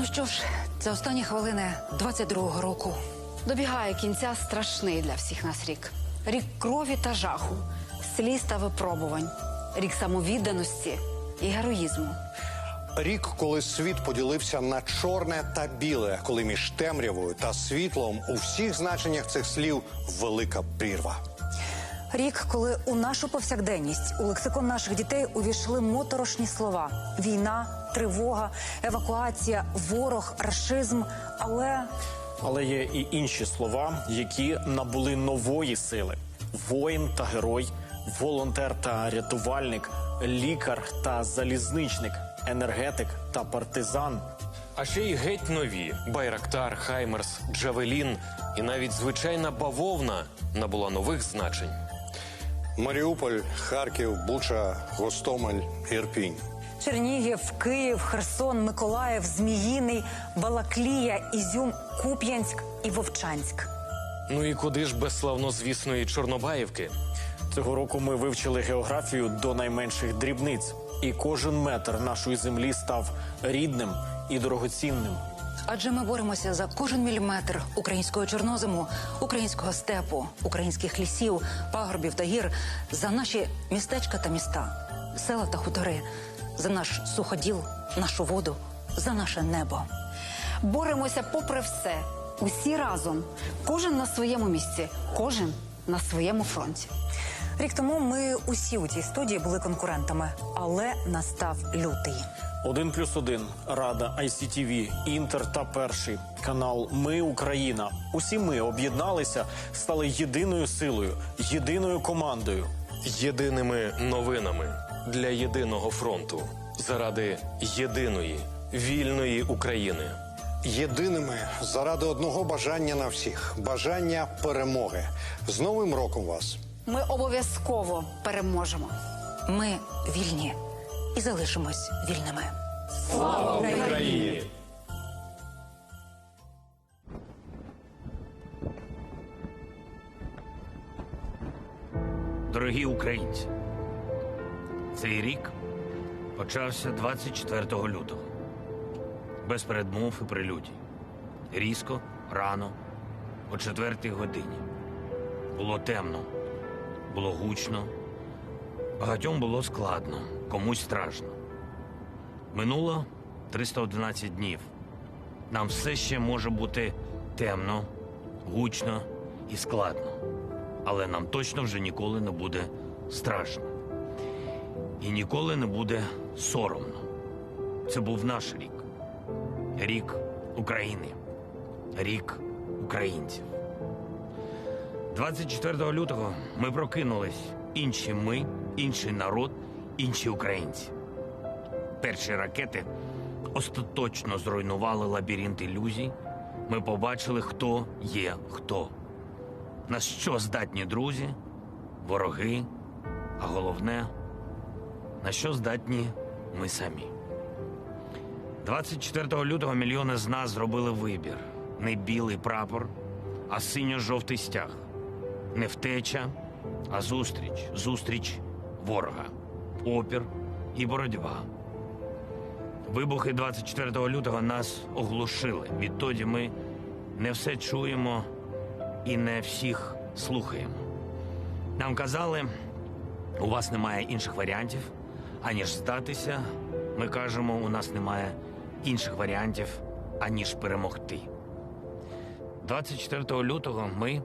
Ну що ж, це останні хвилини 22-го року. Добігає кінця страшний для всіх нас рік. Рік крові та жаху, сліз та випробувань, рік самовідданості і героїзму. Рік, коли світ поділився на чорне та біле, коли між темрявою та світлом у всіх значеннях цих слів велика прірва. Рік, коли у нашу повсякденність, у лексикон наших дітей увійшли моторошні слова: війна, тривога, евакуація, ворог, рашизм. Але Але є і інші слова, які набули нової сили: воїн та герой, волонтер та рятувальник, лікар та залізничник, енергетик та партизан. А ще й геть нові: Байрактар, Хаймерс, Джавелін і навіть звичайна бавовна набула нових значень. Маріуполь, Харків, Буча, Гостомель, Ірпінь. Чернігів, Київ, Херсон, Миколаїв, Зміїний, Балаклія, Ізюм, Куп'янськ і Вовчанськ. Ну і куди ж без славнозвісної Чорнобаївки? Цього року ми вивчили географію до найменших дрібниць, і кожен метр нашої землі став рідним і дорогоцінним. Адже ми боремося за кожен міліметр українського чорнозему, українського степу, українських лісів, пагорбів та гір, за наші містечка та міста, села та хутори, за наш суходіл, нашу воду, за наше небо. Боремося попри все, усі разом, кожен на своєму місці, кожен на своєму фронті. Рік тому ми усі у цій студії були конкурентами, але настав лютий. Один плюс один Рада ICTV, Інтер та перший канал Ми Україна. Усі ми об'єдналися, стали єдиною силою, єдиною командою. Єдиними новинами для єдиного фронту заради єдиної вільної України. Єдиними заради одного бажання на всіх бажання перемоги. З Новим роком вас! Ми обов'язково переможемо. Ми вільні і залишимось вільними. Слава Україні! Дорогі українці, цей рік почався 24 лютого. Без передмов і прелюдій. Різко, рано, о четвертій годині. Було темно, було гучно, багатьом було складно, комусь страшно. Минуло 311 днів. Нам все ще може бути темно, гучно і складно. Але нам точно вже ніколи не буде страшно. І ніколи не буде соромно. Це був наш рік. Рік України. Рік українців. 24 лютого ми прокинулись. Інші ми, інший народ, інші українці. Перші ракети остаточно зруйнували лабіринт ілюзій. Ми побачили, хто є хто. На що здатні друзі, вороги, а головне, на що здатні ми самі. 24 лютого мільйони з нас зробили вибір: не білий прапор, а синьо-жовтий стяг, не втеча, а зустріч, зустріч ворога, опір і боротьба. Вибухи 24 лютого нас оглушили. Відтоді ми не все чуємо і не всіх слухаємо. Нам казали, у вас немає інших варіантів, аніж здатися. Ми кажемо, у нас немає інших варіантів, аніж перемогти. 24 лютого ми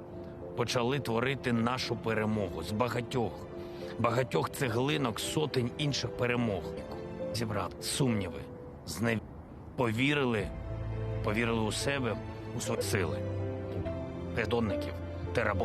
почали творити нашу перемогу з багатьох, багатьох цеглинок сотень інших перемог. Зібрав сумніви, знев... повірили, повірили у себе, у свої сили, предонників, терабо